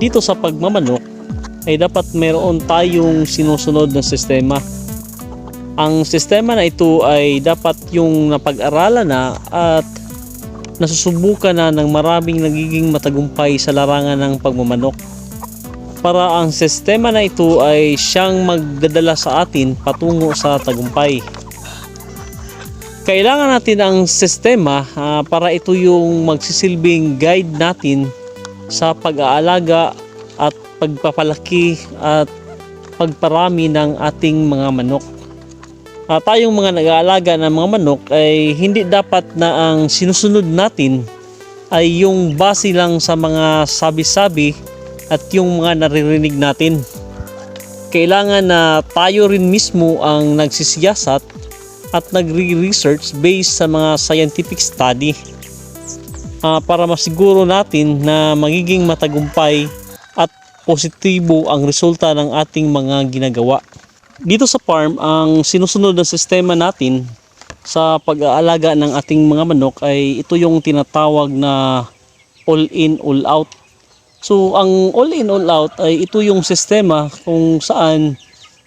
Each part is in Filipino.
dito sa pagmamanok ay dapat mayroon tayong sinusunod na sistema. Ang sistema na ito ay dapat yung napag-aralan na at nasusubukan na ng maraming nagiging matagumpay sa larangan ng pagmamanok. Para ang sistema na ito ay siyang magdadala sa atin patungo sa tagumpay. Kailangan natin ang sistema ah, para ito yung magsisilbing guide natin sa pag-aalaga at pagpapalaki at pagparami ng ating mga manok. Ah, tayong mga nag-aalaga ng mga manok ay hindi dapat na ang sinusunod natin ay yung base lang sa mga sabi-sabi at yung mga naririnig natin. Kailangan na tayo rin mismo ang nagsisiyasat at nagre-research based sa mga scientific study ah, para masiguro natin na magiging matagumpay at positibo ang resulta ng ating mga ginagawa. Dito sa farm, ang sinusunod na sistema natin sa pag-aalaga ng ating mga manok ay ito yung tinatawag na all in all out. So ang all in all out ay ito yung sistema kung saan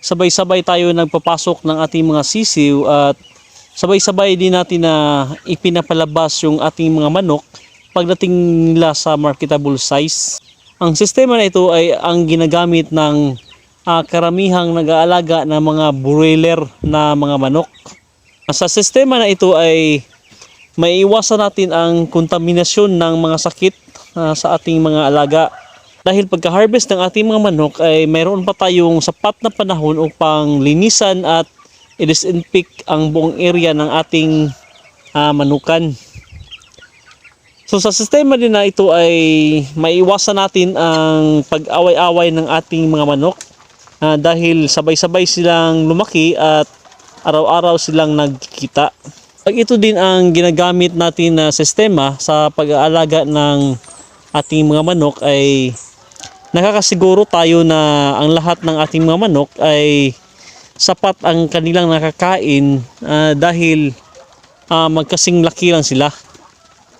sabay-sabay tayo nagpapasok ng ating mga sisiw at sabay-sabay din natin na ipinapalabas yung ating mga manok pagdating nila sa marketable size. Ang sistema na ito ay ang ginagamit ng ah, karamihang nag-aalaga ng mga broiler na mga manok. Sa sistema na ito ay maiiwasan natin ang kontaminasyon ng mga sakit ah, sa ating mga alaga. Dahil pagka-harvest ng ating mga manok ay mayroon pa tayong sapat na panahon upang linisan at i-disinfect ang buong area ng ating ah, manukan. So sa sistema din na ito ay maiwasan natin ang pag-away-away ng ating mga manok ah, dahil sabay-sabay silang lumaki at araw-araw silang nagkikita. Pag ito din ang ginagamit natin na sistema sa pag-aalaga ng ating mga manok ay nakakasiguro tayo na ang lahat ng ating mga manok ay sapat ang kanilang nakakain ah, dahil ah, magkasing laki lang sila.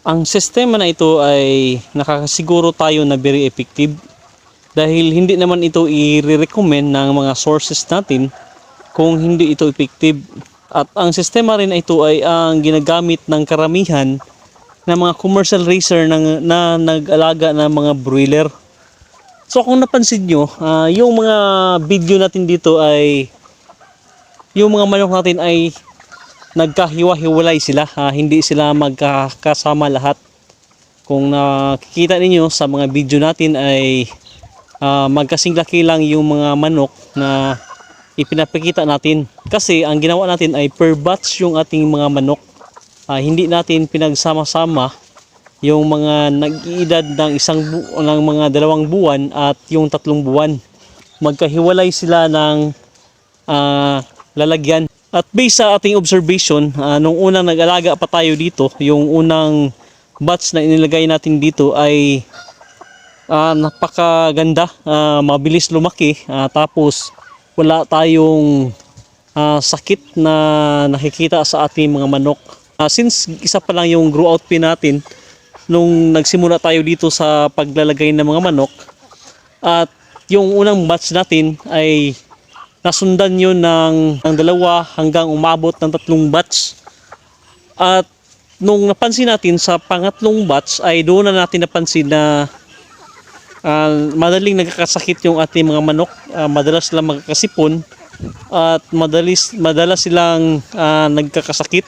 Ang sistema na ito ay nakakasiguro tayo na very effective dahil hindi naman ito i-recommend ng mga sources natin kung hindi ito effective. At ang sistema rin na ito ay ang ginagamit ng karamihan ng mga commercial racer na, na nag-alaga ng mga broiler. So kung napansin nyo, ah, yung mga video natin dito ay yung mga manok natin ay nagkahiwa-hiwalay sila. ah, hindi sila magkakasama lahat. Kung nakikita ninyo sa mga video natin ay ah, magkasing lang yung mga manok na ipinapakita natin. Kasi ang ginawa natin ay per batch yung ating mga manok. Ah, hindi natin pinagsama-sama yung mga nag-iedad ng isang bu- ng mga dalawang buwan at yung tatlong buwan. Magkahiwalay sila ng ah, lalagyan. At based sa ating observation, ah, nung unang nag-alaga pa tayo dito, yung unang batch na inilagay natin dito ay ah, napakaganda, ah, mabilis lumaki, ah, tapos wala tayong ah, sakit na nakikita sa ating mga manok. Ah, since isa pa lang yung grow out pin natin, nung nagsimula tayo dito sa paglalagay ng mga manok, at yung unang batch natin ay nasundan yun ng, ng dalawa hanggang umabot ng tatlong batch. At nung napansin natin sa pangatlong batch ay doon na natin napansin na ah, madaling nagkakasakit yung ating mga manok. Ah, madalas silang magkakasipon at madalis, madalas silang ah, nagkakasakit.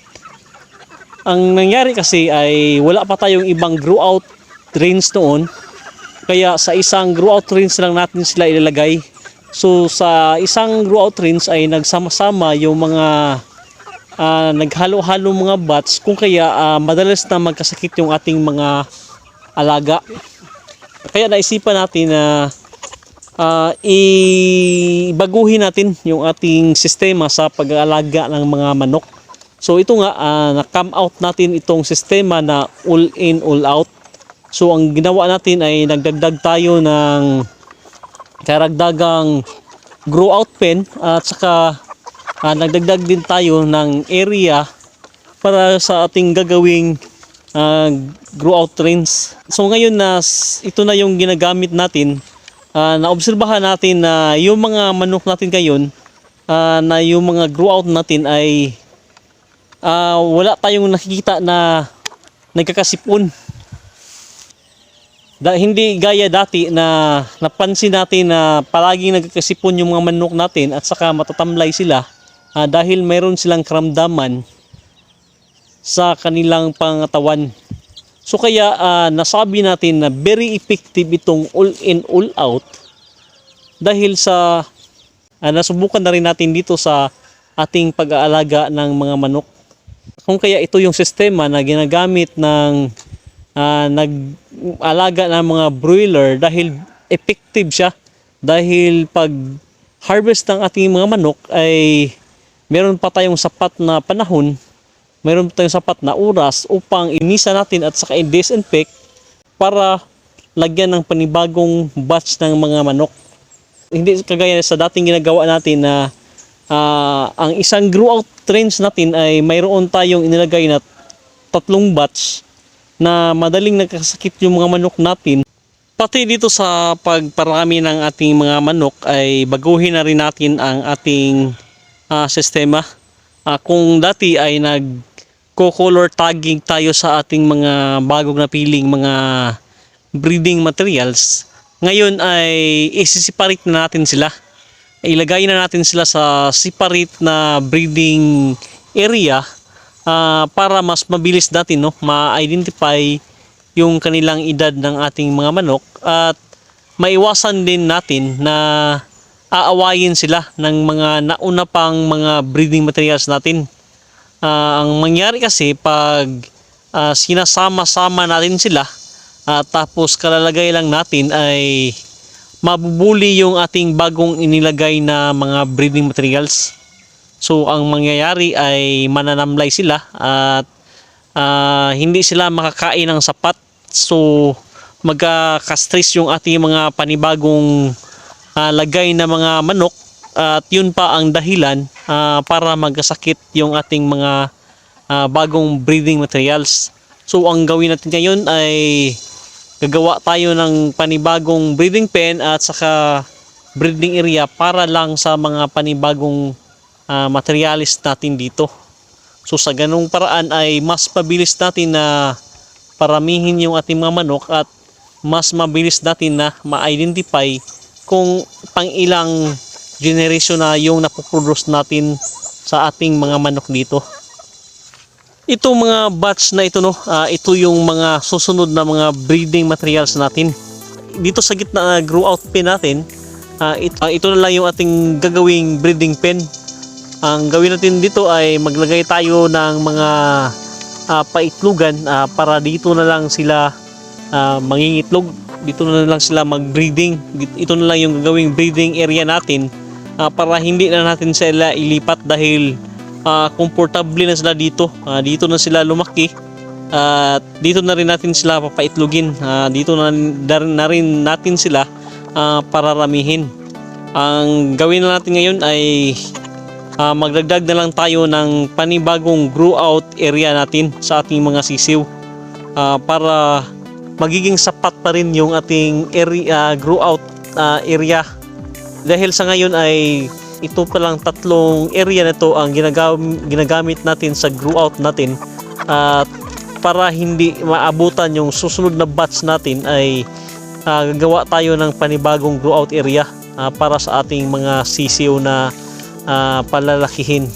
Ang nangyari kasi ay wala pa tayong ibang grow out drains noon. Kaya sa isang grow out rinse lang natin sila ilalagay. So sa isang grow out rinse ay nagsama-sama yung mga ah, naghalo-halo mga bats kung kaya ah, madalas na magkasakit yung ating mga alaga. Kaya naisipan natin na ah, ibaguhin natin yung ating sistema sa pag-aalaga ng mga manok. So ito nga, ah, na-come out natin itong sistema na all in, all out. So ang ginawa natin ay nagdagdag tayo ng karagdagang grow out pen at saka ah, nagdagdag din tayo ng area para sa ating gagawing ah, grow out trains. So ngayon na s- ito na yung ginagamit natin ah, naobserbahan natin na yung mga manok natin ngayon, ah, na yung mga grow out natin ay ah, wala tayong nakikita na nagkakasipon. Da, hindi gaya dati na napansin natin na palaging nagkakasipon yung mga manok natin at saka matatamlay sila ah, dahil mayroon silang karamdaman sa kanilang pangatawan. So kaya ah, nasabi natin na very effective itong all in all out dahil sa ah, nasubukan na rin natin dito sa ating pag-aalaga ng mga manok. Kung kaya ito yung sistema na ginagamit ng ah, nag-alaga ng mga broiler dahil effective siya dahil pag harvest ng ating mga manok ay meron pa tayong sapat na panahon meron pa tayong sapat na oras upang inisa natin at saka i-disinfect para lagyan ng panibagong batch ng mga manok. Hindi kagaya sa dating ginagawa natin na ah, ang isang grow out trains natin ay mayroon tayong inilagay na tatlong batch na madaling nagkasakit yung mga manok natin. Pati dito sa pagparami ng ating mga manok ay baguhin na rin natin ang ating ah, sistema. Ah, kung dati ay nag color tagging tayo sa ating mga bagong napiling mga breeding materials, ngayon ay isi-separate na natin sila. Ilagay na natin sila sa separate na breeding area ah, para mas mabilis natin no, ma-identify yung kanilang edad ng ating mga manok at maiwasan din natin na aawayin sila ng mga nauna pang mga breeding materials natin. Ah, ang mangyari kasi pag ah, sinasama-sama natin sila at tapos kalalagay lang natin ay mabubuli yung ating bagong inilagay na mga breeding materials. So ang mangyayari ay mananamlay sila at ah, hindi sila makakain ng sapat. So magka-stress yung ating mga panibagong ah, lagay na mga manok at yun pa ang dahilan ah, para magkasakit yung ating mga ah, bagong breeding materials. So ang gawin natin ngayon ay gagawa tayo ng panibagong breeding pen at saka breeding area para lang sa mga panibagong ah, materialis natin dito. So sa ganung paraan ay mas mabilis natin na paramihin yung ating mga manok at mas mabilis natin na ma-identify kung pang ilang generation na yung napoproduce natin sa ating mga manok dito. Ito mga batch na ito no, ah, ito yung mga susunod na mga breeding materials natin. Dito sa gitna na grow out pen natin, ah, ito, ah, ito na lang yung ating gagawing breeding pen. Ang gawin natin dito ay maglagay tayo ng mga ah, paitlugan ah, para dito na lang sila ah, mangingitlog. Dito na lang sila mag-breeding. Ito na lang yung gagawing breeding area natin ah, para hindi na natin sila ilipat dahil ah, komportable na sila dito. Ah, dito na sila lumaki. At dito na rin natin sila papaitlugin. Ah, dito na, na, rin- na rin natin sila ah, pararamihin. Ang gawin na natin ngayon ay ah, magdagdag na lang tayo ng panibagong grow out area natin sa ating mga sisiw. Ah, para magiging sapat pa rin yung ating area, grow out ah, area. Dahil sa ngayon ay ito pa lang tatlong area na to ang ginagam- ginagamit natin sa grow out natin. At para hindi maabutan yung susunod na batch natin ay ah, gagawa tayo ng panibagong grow out area ah, para sa ating mga sisiw na ah, palalakihin